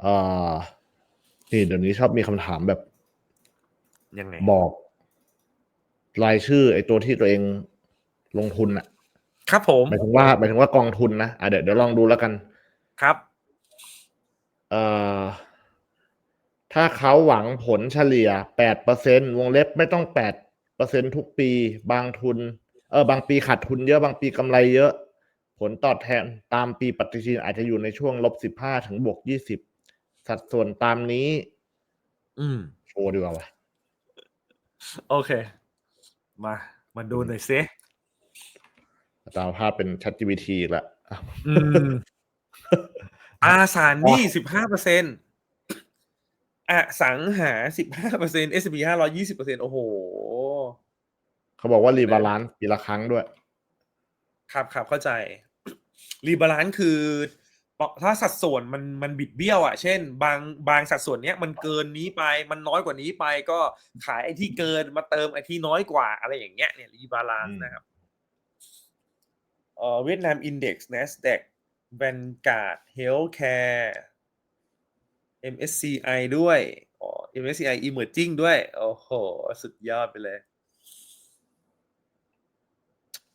เอ่อนี่เดี๋ยวนี้ชอบมีคำถามแบบยังไงบอก รายชื่อ ไอ้ตัวที่ตัวเองลงทุนอะครับผมหมายถึงว่าหมายถึงว่ากองทุนนะอะเดี๋ยวเดี๋ยวลองดูแล้วกัน ครับเอ่อถ้าเขาหวังผลเฉลี่ยแปดเปอร์เซ็นวงเล็บไม่ต้องแปดเปอร์เซ็นทุกปี บางทุน เออบางปีขาดทุนเยอะบางปีกำไรเยอะ ผลตอบแทนตามปีปฏิทินอาจจะอยู่ในช่วงลบสิบห้าถึงบวกยี่สิบ สัดส่วนตามนี้ อืมโชว์ดีกว่าวะโอเค มามาดูหน่อยซิตามภาพเป็น ChatGPT อีกแล้วอะอืมอาสารหนี่สิบห้าเปอร์เซ็นอสังหาสิบห้าเปอร์เซ็นต์ S P ห้าร้อยี่สิบเปอร์เซ็นโอ้โห เขาบอกว่ารีบาลานซ์ปีละครั้งด้วย ครับครับเข้าใจ รีบาลานซ์คือ ถ้าสัดส่วนมันมันบิดเบี้ยวอะ เช่น บางบางสัดส่วนเนี้ยมันเกินนี้ไปมันน้อยกว่านี้ไปก็ขายไอ้ที่เกินมาเติมไอ้ที่น้อยกว่าอะไรอย่างเงี้ยเนี่ยรีบาลานอืซ์มนะครับเอ่อเวียดนามอินเด็กซ์ NASDAQ Vanguard Healthcare MSCI ด้วยอ๋อ MSCI Emerging ด้วย โอ้โห สุดยอดไปเลย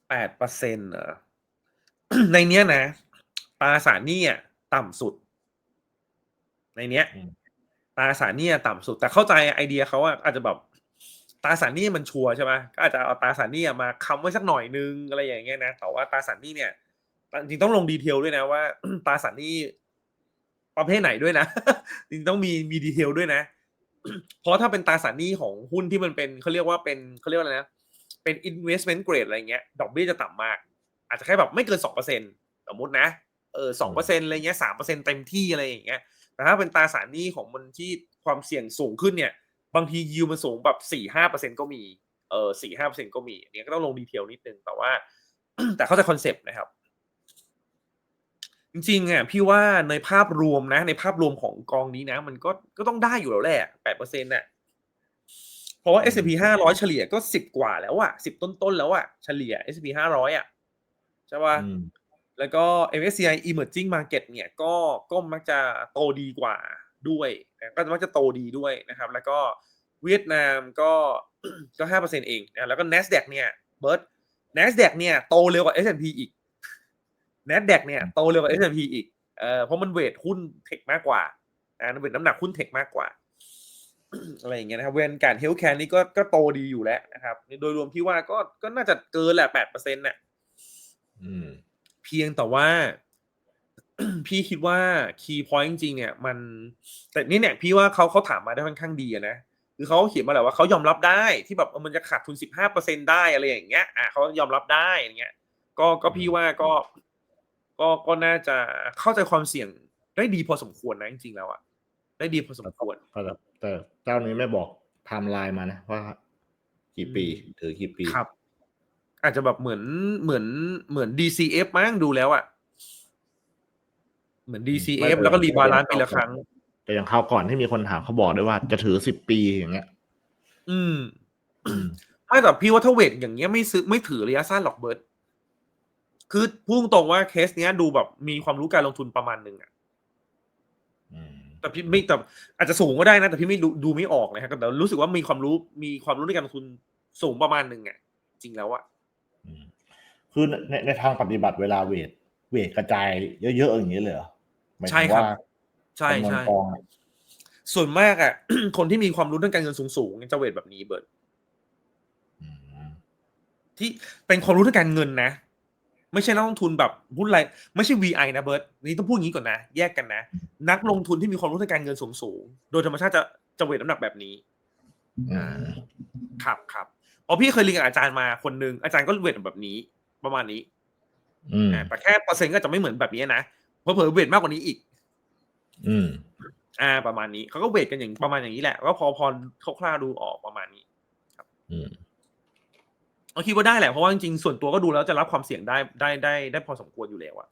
แปดเปอร์เซ็นต์เหรอในเนี้ยนะ ตราสารหนี้อะต่ำสุด ในเนี้ยอืมตราสารหนี้อะต่ำสุด แต่เข้าใจไอเดียเขาอะอาจจะแบบตราสารหนี้มันชัวร์ใช่ไหมก็อาจจะเอาตราสารหนี้อะมาค้ำไว้สักหน่อยนึงอะไรอย่างเงี้ยนะแต่ว่าตราสารหนี้เนี่ยจริงๆต้องลงดีเทลด้วยนะว่าตราสารหนี้ประเภทไหนด้วยนะจริงๆต้องมีมีดีเทลด้วยนะ เพราะถ้าเป็นตราสารหนี้ของหุ้นที่มันเป็นเขาเรียกว่าเป็นเขาเรียกว่าอะไรนะเป็น investment grade อะไรเงี้ย ดอกเบี้ยจะต่ำมาก อาจจะแค่แบบไม่เกินสองเปอร์เซ็นสมมตินะ เออสองเปอร์เซ็นอะไรเงี้ยสามเปอร์เซ็นเต็มที่อะไรอย่างเงี้ยแต่ถ้าเป็นตราสารหนี้ของมันที่ความเสี่ยงสูงขึ้นเนี่ย บางทียิวมันสูงแบบสี่ห้าเปอร์เซ็นก็มีเออสี่ห้าเปอร์เซ็นก็มีอันนี้ก็ต้องลงดีเทลนิดนึงแต่ว่า แต่เข้าใจคอนเซปต์นะครับ จริงๆอะพี่ว่าในภาพรวมนะ ในภาพรวมของกองนี้นะ มันก็ก็ต้องได้อยู่แล้วแหละแปดเปอร์เซ็นต์น่ะเพราะว่า S&P 500 เฉลี่ยก็สิบกว่าแล้วอะสิบต้นๆแล้วอะเฉลี่ย S&P 500อะใช่ป่ะอืม แล้วก็ MSCI Emerging Market เนี่ยก็ก็มักจะโตดีกว่าด้วยนะก็มักจะโตดีด้วยนะครับ แล้วก็เวียดนามก็ก็ห้าเปอร์เซ็นเองนะแล้วก็ NASDAQ เนี่ยเบิร์ด NASDAQ เนี่ยโตเร็วกว่า S&P อีก NASDAQ เนี่ยโตเร็วกว่า S&P อีกเอ่อเพราะมันเวทหุ้นเทคมากกว่าอ่ามันเวทน้ำหนักหุ้นเทคมากกว่าอะไรอย่างเงี้ยนะครับเวนการเฮลท์แคร์นี่ก็ก็โตดีอยู่แล้วนะครับ โดยรวมพี่ว่าก็ก็น่าจะเกินแหละแปดเปอร์เซ็นต์น่ะ อืม เพียงแต่ว่า พี่คิดว่าคีย์พอยต์จริงๆเนี่ย มัน แต่นี่เนี่ย พี่ว่าเขาเขาถามมาได้ค่อนข้างดีอะนะคือเขาเขียนมาแหละว่าเขายอมรับได้ที่แบบเออมันจะขาดทุนสิบห้าเปอร์เซ็นได้อะไรอย่างเงี้ยอะเขายอมรับได้อย่างเงี้ย ก็ก็พี่ว่าก็ ก็ก็น่าจะเข้าใจความเสี่ยงได้ดีพอสมควรนะจริงๆแล้วอะได้ดีพอสมควรแต่แต่เจ้านี้ไม่บอกไทม์ไลน์มานะว่า กี่ปีอืมถือกี่ปีครับ อาจจะแบบเหมือนเหมือนเหมือน DCF มั้งดูแล้วอะเหมือน DCF แล้วก็รีบาลานซ์ปีละครั้ง แต่อย่างคราวก่อนที่มีคนถามเขาบอกด้วยว่าจะถือสิบปีอย่างเงี้ย อืมอืมไม่แต่พี่ว่าถ้าเวทอย่างเงี้ยไม่ซื้อไม่ถือระยะสั้นหรอกเบิร์ตคือพูดตรงๆว่าเคสเนี้ยดูแบบมีความรู้การลงทุนประมาณหนึ่งอะอืมแต่พี่ไม่แต่อาจจะสูงก็ได้นะ แต่พี่ไม่รู้ดูไม่ออกนะครับแต่รู้สึกว่ามีความรู้มีความรู้ในการลงทุนสูงประมาณหนึ่งอะจริงแล้วอะอืม คือในในทางปฏิบัติเวลาเวทเวทกระจายเยอะๆอย่างนี้เลยเหรอหมายถึงใช่ครับว่าใช่จำนวนใช่กองอะส่วนมากอะคนที่มีความรู้ทางการเงินสูงๆจะเวทแบบนี้เบิร์ตอืมที่เป็นความรู้ทางการเงินนะ ไม่ใช่นักลงทุนแบบหุ้นอะไรไม่ใช่ VI นะเบิร์ตนี่ต้องพูดอย่างนี้ก่อนนะ แยกกันนะ นักลงทุนที่มีความรู้ทางการเงินสูงๆโดยธรรมชาติจะจะเวทน้ำหนักแบบนี้อืมครับครับเพราะพี่เคยเรียนกับอาจารย์มาคนหนึ่งอาจารย์ก็เวทแบบนี้ ประมาณนี้อืมอ่าแต่แค่เปอร์เซ็นต์ก็จะไม่เหมือนแบบนี้นะเพอเผลอๆเวทมากกว่านี้อีก อืม อ่า ประมาณนี้เขาก็เวทกันอย่างประมาณอย่างนี้แหละก็พอพอคร่าวๆดูออกประมาณนี้อืมเราคิดว่าได้แหละเพราะว่าจริงๆส่วนตัวก็ดูแล้วจะรับความเสี่ยงได้ได้ได้ได้พอสมควรอยู่แล้วอะ